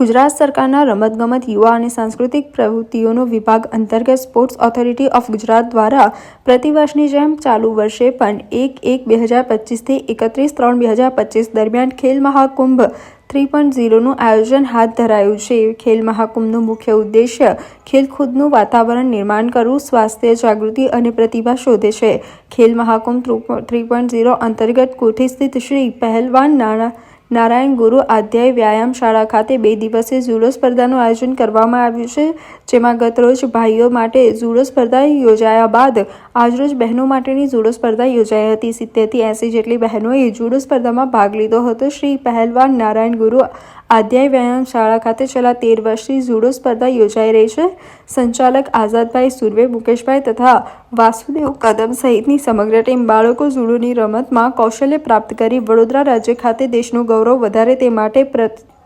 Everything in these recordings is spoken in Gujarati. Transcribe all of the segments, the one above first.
ગુજરાત સરકારના રમતગમત યુવા અને સાંસ્કૃતિક પ્રવૃત્તિઓનો વિભાગ અંતર્ગત સ્પોર્ટ્સ ઓથોરિટી ઓફ ગુજરાત દ્વારા પ્રતિવર્ષની જેમ ચાલુ વર્ષે પણ એક એક બે હજાર પચીસથી એકત્રીસ ત્રણ બે હજાર પચીસ દરમિયાન ખેલ મહાકુંભ થ્રી પોઈન્ટ ઝીરોનું આયોજન હાથ ધરાયું છે. ખેલ મહાકુંભનો મુખ્ય ઉદ્દેશ્ય ખેલકૂદનું વાતાવરણ નિર્માણ કરવું, સ્વાસ્થ્ય જાગૃતિ અને પ્રતિભા શોધે છે. ખેલ મહાકુંભ થ્રી પોઈન્ટ ઝીરો અંતર્ગત કોઠી સ્થિત શ્રી પહેલવાન નાણા નારાયણ ગુરુ આધ્યાય વ્યાયામ શાળા ખાતે બે દિવસીય જુડો સ્પર્ધાનું આયોજન કરવામાં આવ્યું છે, જેમાં ગતરોજ ભાઈઓ માટે જુડો સ્પર્ધા યોજાયા બાદ આજરોજ બહેનો માટેની જુડો સ્પર્ધા યોજાઈ હતી. સિત્તેરથી એંસી જેટલી બહેનોએ જુડો સ્પર્ધામાં ભાગ લીધો હતો. શ્રી પહેલવાન નારાયણ ગુરુ આધ્યાય વ્યાયામ શાળા ખાતે છેલ્લા તેર વર્ષથી જુડો સ્પર્ધા યોજાઈ રહી છે. સંચાલક આઝાદભાઈ સુરવે, મુકેશભાઈ તથા વાસુદેવ કદમ સહિતની સમગ્ર ટીમ બાળકો જુડોની રમતમાં કૌશલ્ય પ્રાપ્ત કરી વડોદરા રાજ્ય ખાતે દેશનું ગૌરવ વધારે તે માટે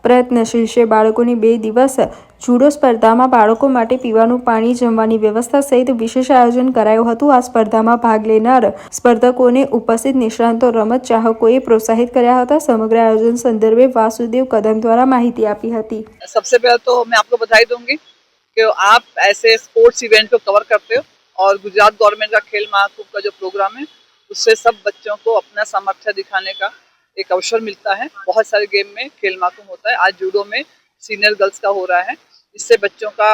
પ્રયત્નશીલ છે બાળકોની બે દિવસ જુડો સ્પર્ધામાં બાળકો માટે પીવાનું પાણી જમવાની વ્યવસ્થા સહિત વિશેષ આયોજન કરાયું હતું આ સ્પર્ધામાં ભાગ લેનાર સ્પર્ધકોને ઉપસ્થિત નિષ્ણાંતો રમત ચાહકોએ પ્રોત્સાહિત કર્યા હતા સમગ્ર આયોજન સંદર્ભે વાસુદેવ કદમ દ્વારા માહિતી આપી હતી सबसे पहले तो मैं आपको बधाई दूंगी कि आप ऐसे स्पोर्ट्स इवेंट को कवर करते हो और गुजरात गवर्नमेंट का खेल महाकुंभ का जो प्रोग्राम है उससे सब बच्चों को अपना सामर्थ्य दिखाने का एक अवसर मिलता है। बहुत सारे गेम में खेल मातूम होता है। आज जूडो में सीनियर गर्ल्स का हो रहा है। इससे बच्चों का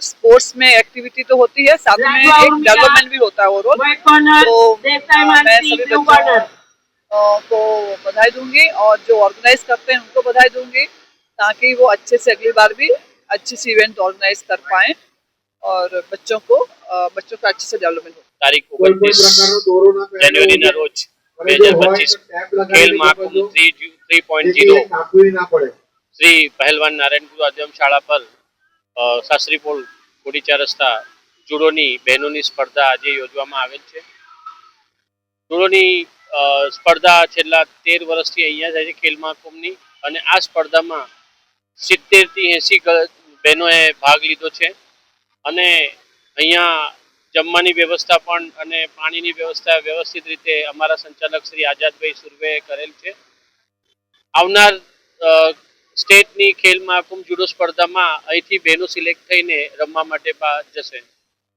स्पोर्ट्स में एक्टिविटी तो होती है। साथ में एक डेवलपमेंट भी होता है ओवरऑल तो मैं सभी बच्चों को बधाई दूँगी और जो ऑर्गेनाइज करते हैं उनको बधाई दूँगी ताकि वो अच्छे से अगली बार भी अच्छे से इवेंट ऑर्गेनाइज कर पाए और बच्चों को बच्चों का अच्छे से डेवलपमेंट हो। तारीख को जनवरी रोज। બે હજાર પચીસ Khel Mahakumbh three three point zero Shri પહેલવાન Narayan ગુરુ શાળા પર કોડીચા રસ્તા જુડોની બહેનોની સ્પર્ધા આજે યોજવામાં આવેલ છે. જુડોની સ્પર્ધા છેલ્લા તેર વર્ષથી અહીંયા થાય છે ખેલ મહાકુંભની અને આ સ્પર્ધામાં સિત્તેરથી એંસી બહેનોએ ભાગ લીધો છે. અને અહીંયા જમવાની વ્યવસ્થા પણ અને પાણીની વ્યવસ્થા વ્યવસ્થિત રીતે અમારા સંચાલક શ્રી આઝાદભાઈ સુરવે કરેલ છે. આવનાર સ્ટેટની ખેલ મહાકુંભ જુડો સ્પર્ધામાં અહીંથી બહેનો સિલેક્ટ થઈને રમવા માટે જશે.